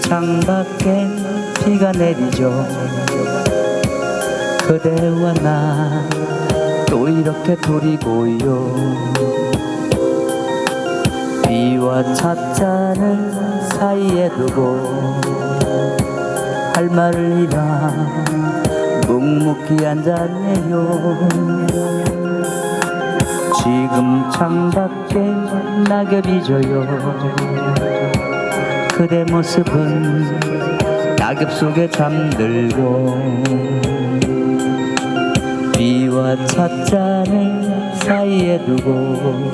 창밖에 비가 내리죠. 그대와 나 또 이렇게 둘이 보여 비와 찻잔을 사이에 두고 할 잃어 묵묵히 앉았네요. 지금 창밖에 낙엽이 져요 그대 모습은 낙엽 속에 잠들고 비와 찻잔을 사이에 두고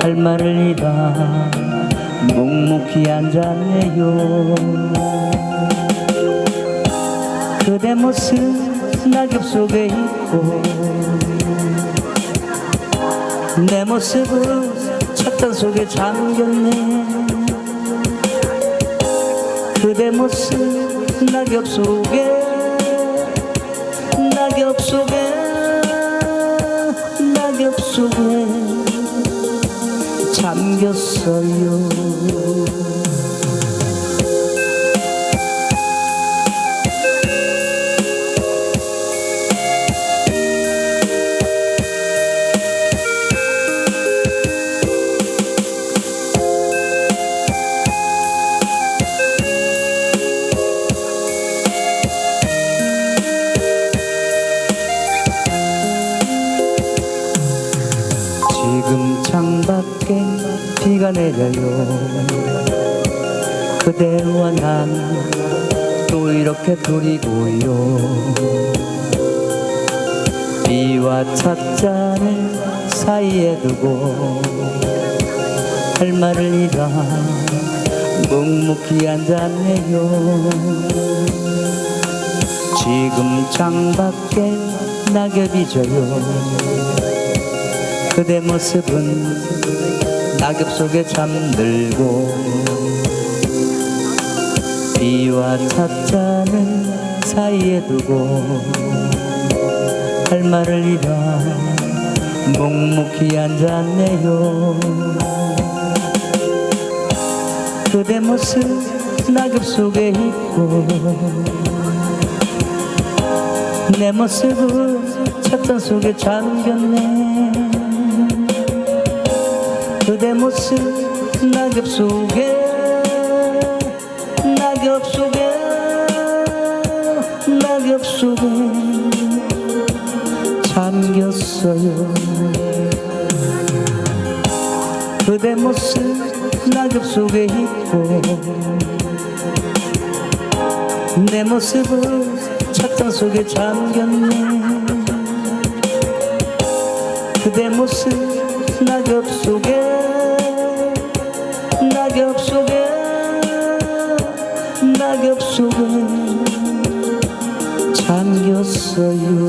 할 말을 잃어 묵묵히 앉았네요. 그대 모습 낙엽 속에 있고 내 모습은 찻잔 속에 잠겼네 그대 모습 낙엽 속에 낙엽 속에 낙엽 속에 잠겼어요 창밖에 비가 내려요. 그대와 난 또 이렇게 둘이 보여 비와 찻잔을 사이에 두고 할 말을 잃어 묵묵히 앉았네요. 지금 창밖에 낙엽이 져요 그대 모습은 낙엽 속에 잠들고 비와 찻잔을 사이에 두고 할 말을 잃어 묵묵히 앉았네요. 그대 모습 낙엽 속에 있고 내 모습은 찻잔 속에 잠겼네 모습 낙엽 속에 낙엽 속에 낙엽 속에 잠겼어요. 그대 모습 낙엽 속에 있고 내 모습은 찻잔 속에 잠겼네. 그대 모습 낙엽 속에 속에 잠겼어요.